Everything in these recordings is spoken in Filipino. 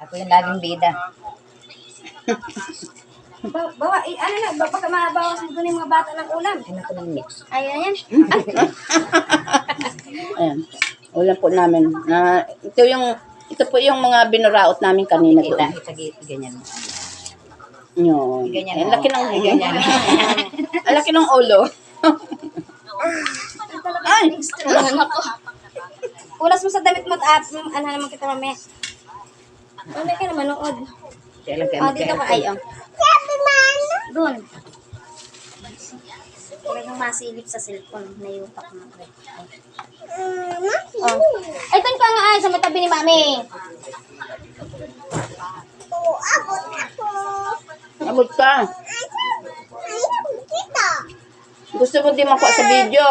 Ako yung laging bida. Ba bawa, eh, ano na, ba- baka mabawas mo doon yung mga bata ng ulam. Ano ko ng mix? Ayan yan. Ayan. Ulam po namin. Na, ito yung ito po yung mga binuraot namin kanina Kita, doon. kita, kita, ganyan. Yun. Ganyan Ang mo. laki ng Ay, ganyan. Ang laki ng ulo. Ay! Pulas mo sa damit mo at ano naman kita mamaya. Mamaya ka na manood. Kaya lang kayo Ah, dito ka ay, oh. Doon. Talagang masilip sa cellphone. Nayupak mo. Oh. Ay, doon ka nga ay, sa matabi ni Mami. Abot ka. Gusto mo di makuha sa video.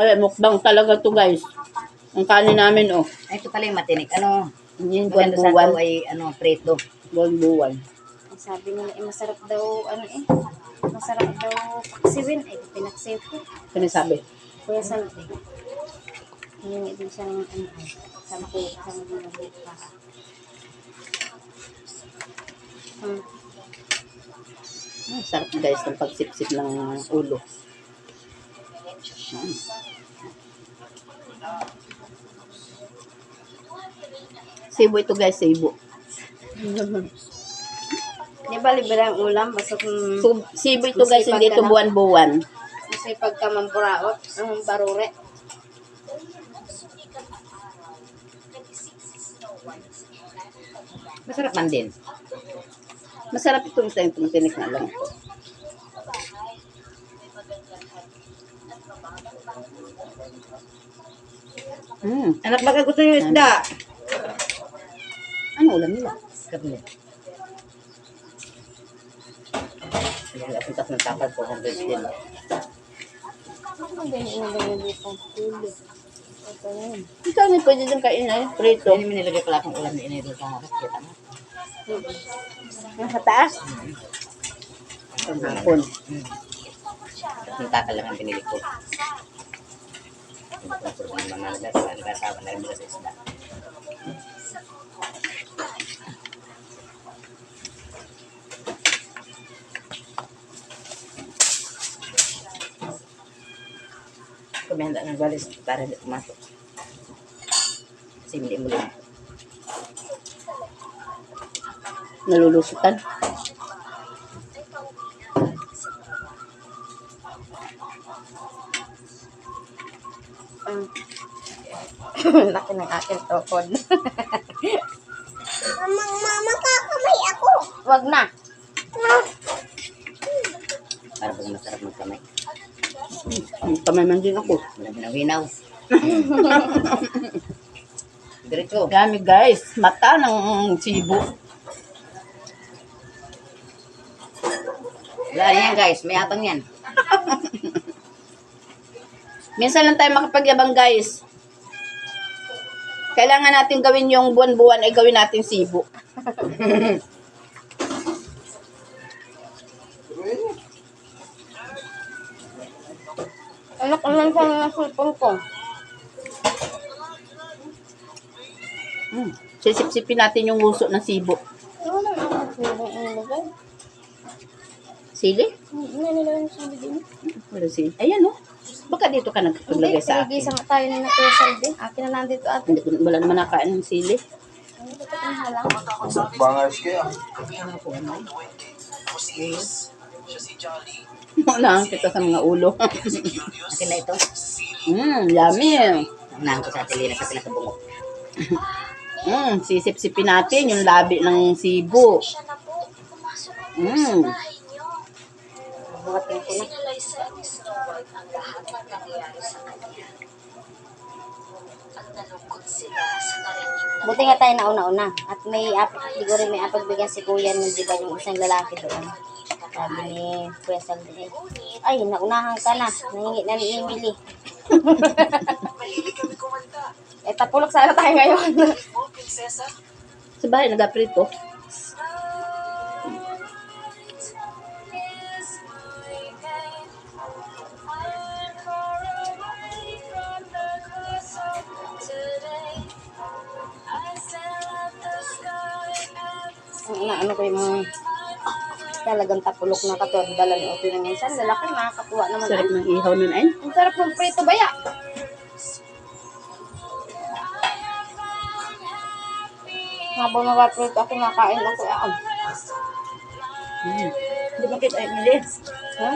Ay, mukbang talaga to guys. Ang kanin namin, oh. Ay, ito pala yung matinik. Ano? Yung buwan-buwan. ito ay ano, preto. Buwan-buwan. Ay, sabi nila, eh, masarap daw, ano eh, masarap daw paksiwin. Ay, pinaksiw ko. Sinasabi. Kuya Salve. Hindi din siya ng ano, ay, sampu, sampu na buka. Hmm. Ah, sarap guys ng pagsipsip ng ulo. Mm. Sibo ito guys, sibo. Di ba libre ang ulam? Basta kung So, sibo ito guys, hindi ito buwan-buwan. kasi pagka mampuraot, ang barure. Masarap man din. Masarap ito isa yung tinik na lang. Mm. Anak, baka gusto nyo isda. Ano ulam nila? Karne. Ayan, at tas ng tapal po, 100 din. Ano ganyan ang ganyan dito? Tulo. Ito yun. Ikaw na pwede din kain eh. Prito. Hindi mo nilagay pala akong ulam ni Inay doon sa harap. Kita mo. Nasa taas. Ang hapon. Yung takal lang ang pinili ko. Ko na puro naman nalagas. Nalasawa na rin sa isda. Kumihanda ng balis para hindi pumasok. Kasi hindi mo lang. Nalulusutan. Ah. Laki ng aking tokod. Mamang mama kakamay ako. Wag na. Kamay man din ako. Wala ginaw-ginaw. Diretso. Dami guys. Mata ng sibo. Wala yan guys. May abang yan. Minsan lang tayo makapagyabang guys. Kailangan natin gawin yung buwan-buwan ay gawin natin sibo. Anak, alam ko ng cellphone ko. Hmm. Sisip-sipin natin yung uso ng sibo. Ano na ang cellphone ang? Sili? Ano nilagay ng sabi din? Wala sili. Ayan oh. Baka dito ka nagpaglagay sa akin. Nga tayo na na Kuya Salve. Akin na nandito at Hindi wala naman nakain ng sili. ano ba ito ang halang? Bangers kaya. Unahan kita sa mga ulo. Akin na ito. Mmm, yummy. Unahan ko sa atilina sa pinakabungok. Mmm, sisip-sipin natin yung labi ng sibo. Na Mmm. Buhatin ko na. Na Buti nga tayo nauna-una. At may apat, siguro may apagbigyan si Kuya ng di ba yung isang lalaki doon. Sabi ni Kuya Saldi. Ay, naunahan ka na. Nahingi na ni Emily. eh, tapulok sana tayo ngayon. Sa bahay, nag-aprito. Ano ko yung mga talagang tapulok na katulad dala ni Otoy na minsan. Lalaki, nakakatuwa naman. Sarap Ay, ng ihaw nun ay. ang sarap ng prito baya. Habang nag-prito ako, nakain ako. Ah, Mm. Hindi makita, Emily. ha?